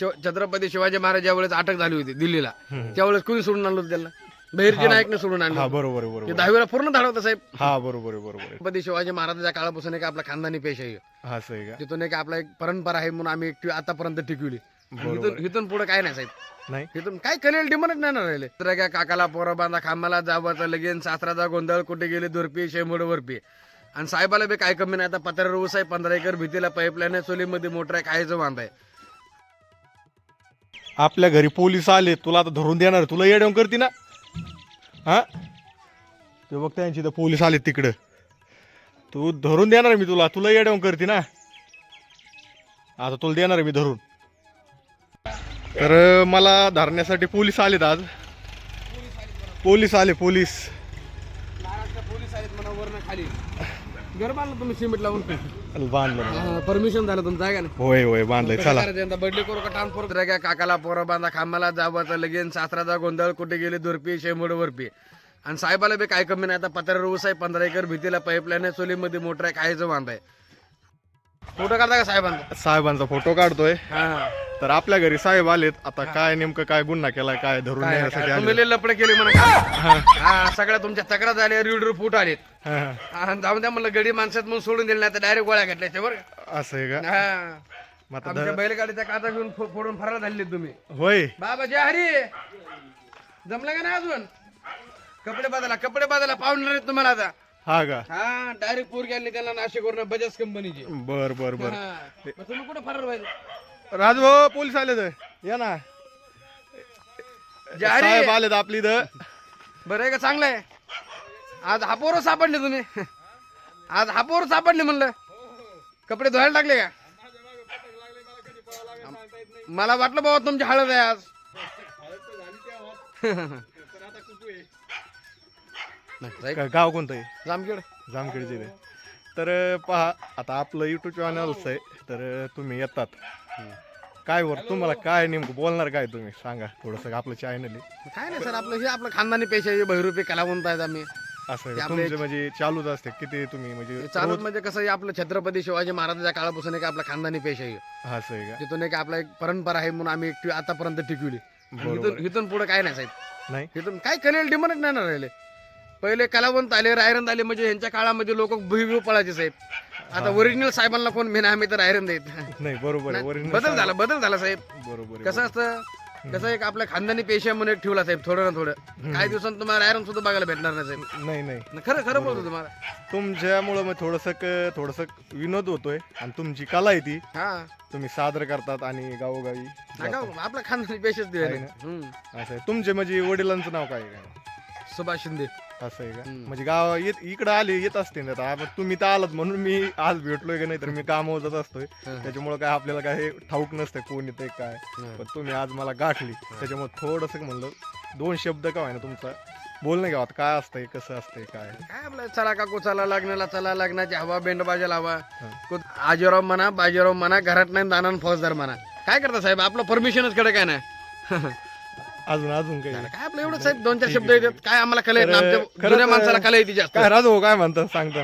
छत्रपती शिवाजी महाराज ज्यावेळेस अटक झाली होती दिल्लीला त्यावेळेस कोणी सोडून आणलं होतं त्यांना? बहिरजी नाईकने सोडून आणलं होतं. बरोबर आहे ते आहे. दहावीला पूर्ण धाड होता साहेब. हा बरोबर आहे बरोबर. आहे छत्रपती शिवाजी महाराजांच्या काळापासून एक आपला खानदानी पेशा आहे. हा आहे का? तिथून एक आपला एक परंपरा आहे म्हणून आम्ही आतापर्यंत टिकवली. आणि बरोबर. इथून इथून पुढे काय नाही साहेब. नाही? इथून काय करेल डिमांडच नाही ना राहिले. तर काय काकाला पोरं बांधा खांबाला जावाचा लगेन सासराचा गोंधळ कुठे गेले दुरपी शेंबड वरपी. आणि साहेबाला बी काय कमी नाही. आता पत्रा ऊस आहे पंधरा एकर भीतीला पाईपलाईन आहे चोलीमध्ये मोटर आहे खायचं बांधाय आपल्या घरी पोलीस आले तुला आता धरून देणार तुला येडवून करते ना. हां? ते बघ त्यांची तर पोलीस आले तिकडं. तू धरून देणार मी तुला तुला येडवून करते ना. आता तुला देणार आहे मी धरून. तर मला धरण्यासाठी पोलीस आलेत आज. पोलीस आले पोलीस. पोलीस आलेत म्हणा वरनं खाली. घर बांधलं तुम्ही सिमेंट लावून? बांधलं. परमिशन झालं तुमचं आहे का नाही. होय होय बांधलंय. चला. बदली करू का काय काकाला पोरं बांधा खांबाला जावाचा लगेन सासराचा गोंधळ कुठे गेले दुरपी शेंबड वरपी. आणि साहेबाला बी काय कमी नाही आता पत्रा ऊस आहे पंधरा एकर भीतीला पाईपलाईन आहे चोलीमध्ये मोटर आहे खायचं बांधाय फोटो काढता का साहेबांचा? साहेबांचा फोटो काढतोय. हा. तर आपल्या घरी साहेब आलेत. आता काय नेमकं काय गुन्हा केलाय काय धरून काय- नेण्यासाठी काय आले तुम्ही लय लपडे केले म्हणा हा. सगळ्या तुमच्या तक्रार झाल्या रिडर फूट आलेत. हा, जाऊन द्या म्हणलं गडी माणसात म्हणून सोडून दिले नाही तर डायरेक्ट गोळ्या घेतल्या बरं का? असं आहे का? हा. मग आता आमच्या बैलगाडीचा काचा घेऊन फो- फोडून फरार झाले तुम्ही. होय. बाबा जय हरी जमलं का नाही अजून? कपडे बदला कपडे बदला पाहुणार आहेत तुम्हाला आता. हा का? हा डायरेक्ट पोर गेले त्यांना नाशिकवरून बजाज कंपनीची बर बर बर. तुम्ही कुठे फरार व्हायचे राजभाऊ पोलीस आले तर या ना. साहेब आलेत आपली इथं. बरं आहे का चांगलं आहे. आज हापोर सापडले तुम्ही. आज हापोर सापडले म्हणलं. कपडे धुवायला टाकले का? मला वाटलं बाबा तुमची हळद आहे आज. नाही, गाव कोणतं आहे? जामखेड. जामखेडचे ते. तर पहा आता आपलं युट्यूब चॅनलच आहे तर तुम्ही येतात. काय वर तुम्हाला काय नेमकं बोलणार काय तुम्ही? सांगा थोडस आपलं चॅनल आहे? काय नाही सर आपलं हे आपलं खानदानी पेशा आहे बहिरुपी कलावंत आहेत आम्ही. असं आहे तुमचं म्हणजे चालूच असते किती तुम्ही म्हणजे चालूच म्हणजे कसं आहे आपलं छत्रपती शिवाजी महाराजांच्या काळापासून एक आपला खानदानी पेशा आहे. हा, असं आहे का? तिथून एक आपला एक परंपरा आहे म्हणून आम्ही एक आतापर्यंत टिकवली. आणि बरोबर. इथून इथून पुढे काय नाही साहेब. नाही? इथून काय करेल डिमांडच नाही ना राहिले. पहिले कलावंत आले रायरंद आले म्हणजे यांच्या काळामध्ये लोक भुईभू पळायचे साहेब. आता ओरिजिनल साहेबांना कोण मेना आम्ही तर रायरंद देत नाही बरोबर आहे original बदल झाला बदल झाला साहेब. बरोबर आहे कसं असतं कसं एक आपल्या खानदानी पेशा म्हणून एक ठेवला साहेब थोडं ना थोडं. काही दिवसांत तुम्हाला रायरन सुद्धा बघायला भेटणार नाही साहेब. नाही नाही. न खरं खरं बोलतो तुम्हाला. तुमच्यामुळं मग थोडस थोडस विनोद होतोय आणि तुमची कला आहे ती. हा. तुम्ही सादर करतात आणि गावोगावी हा का? आपला खानदानी पेशच दिले आहे. हम्म. असं आहे. तुमचे म्हणजे वडिलांचं नाव काय आहे? काय सुभाष शिंदे. असं आहे का. म्हणजे गाव येत इकडं आले येत असते ना आता तुम्ही तर आलात म्हणून मी आज भेटलोय का नाही तर मी कामावर जात असतोय. त्याच्यामुळे काय आपल्याला काय ठाऊक नसतं कोण येतंय काय. पण तुम्ही आज मला गाठली. त्याच्यामुळे थोडस म्हणलं दोन शब्द का आहे ना तुमचा बोलणं गावात काय असतंय कसं असतंय काय? काय आपलं चला काकू चला लग्नाला चला लग्नाची हवा बेंड बाजा हवा आजीराव म्हणा बाजीराव म्हणा घरात नाही दाना फौजदार म्हणा. काय करता साहेब? आपलं परमिशनच कडे काय नाही. अजून अजून काही. काय आपलं एवढं साहेब दोन चार शब्द येतात. काय आम्हाला कला येत नाही. आमच्या जुन्या माणसाला कला येते जास्त. काय राजू भाऊ काय म्हणतात सांगता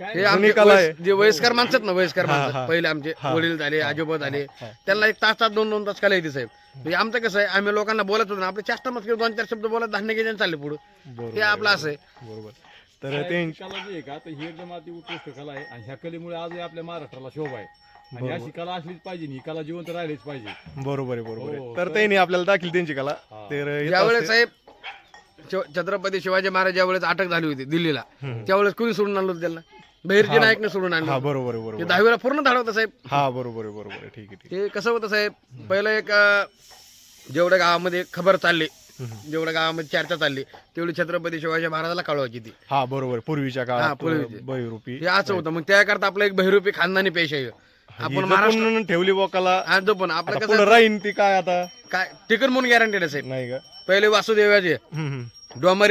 हे जुनी आमचे कला आहे. जे वयस्कर माणसं आहेत ना वयस्कर हा, माणसं हा. पहिले आमचे हा. वडील झाले आजोबा झाले. हा. त्यांना एक तास तास दोन दोन तास कला येते साहेब. म्हणजे आमचं कसं आहे आम्ही लोकांना बोलत होतो ना आपले चाष्टा मस्कर दोन चार शब्द बोलत धान्य घ्यायचे चालले पुढे. बरोबर हे आपलं असं आहे. बरोबर. तर ते कला जी आहे का तर ही एकदम अति उत्कृष्ट कला आहे. आणि ह्या कलेमुळे आजही आपल्या महाराष्ट्राला शोभा आहे. आणि अशी कला असलीच पाहिजे ही कला जिवंत राहिलीच पाहिजे. बरोबर आहे बरोबर आहे. हो, तर तर- त्यांनी आपल्याला दाखली त्यांची कला. ज्यावेळेस. साहेब शिव- छत्रपती शिवाजी महाराज ज्यावेळेस अटक झाली होती दिल्लीला. त्यावेळेस कोणी सोडून आणलं होतं त्यांना बहिरजी नाईकने सोडून आणलं हा होतं. बरोबर आहे ते बरोबर आहे. दहावीला पूर्ण धाड होतं साहेब हा बरोबर आहे बरोबर आहे ठीक आहे ठीक ते कसं होतं साहेब पहिलं एक अं, जेवढ्या गावामध्ये खबर चालली. जेवढ्या गावामध्ये चर्चा चालली तेवढी छत्रपती शिवाजी महाराजाला कळवायची ती हा बरोबर आहे. पूर्वीच्या हा, काळात पूर्वीचे. बहिरूपी हे असं होतं मग त्याकरता आपलं एक बहिरुपी खानदानी पेश आहे आपण आपण महाराष्ट्र ठेवली बोकाला जो पण आपलं आता कसं पुढे राहीन ती काय आता काय टिकट म्हणून गॅरंटेड आहे साहेब. नाही का? पहिले वासुदेवाचे हम्म,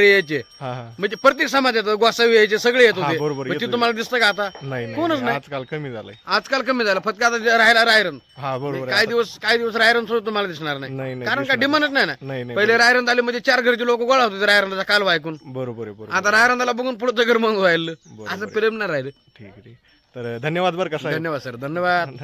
यायचे. हा हा. म्हणजे प्रत्येक समाज येतो गोसावी यायचे सगळे येत हा, होते. बरोबर, मग ते तुम्हाला दिसतं का आता? नाही कोणच नाही नाही. आजकाल कमी झालंय. आजकाल कमी झालं. फक्त आता जे राहायला रायरन. हा बरोबर आहे. काही दिवस काही दिवस रायरन सुद्धा तुम्हाला दिसणार नाही. नाही नाही कारण का दिसणार. डिमांडच नाही ना? नाही. नाही पहिले रायरन आले म्हणजे चार घरचे लोक गोळा होते रायरनचा कालवा ऐकून. बरोबर आहे बरोबर आता रायरनला बघून पुढचं घर मग व्हायला असं प्रेम नाही राहिले. ठीक आहे ठीक आहे. तर धन्यवाद बरं का साहेब. धन्यवाद सर. धन्यवाद.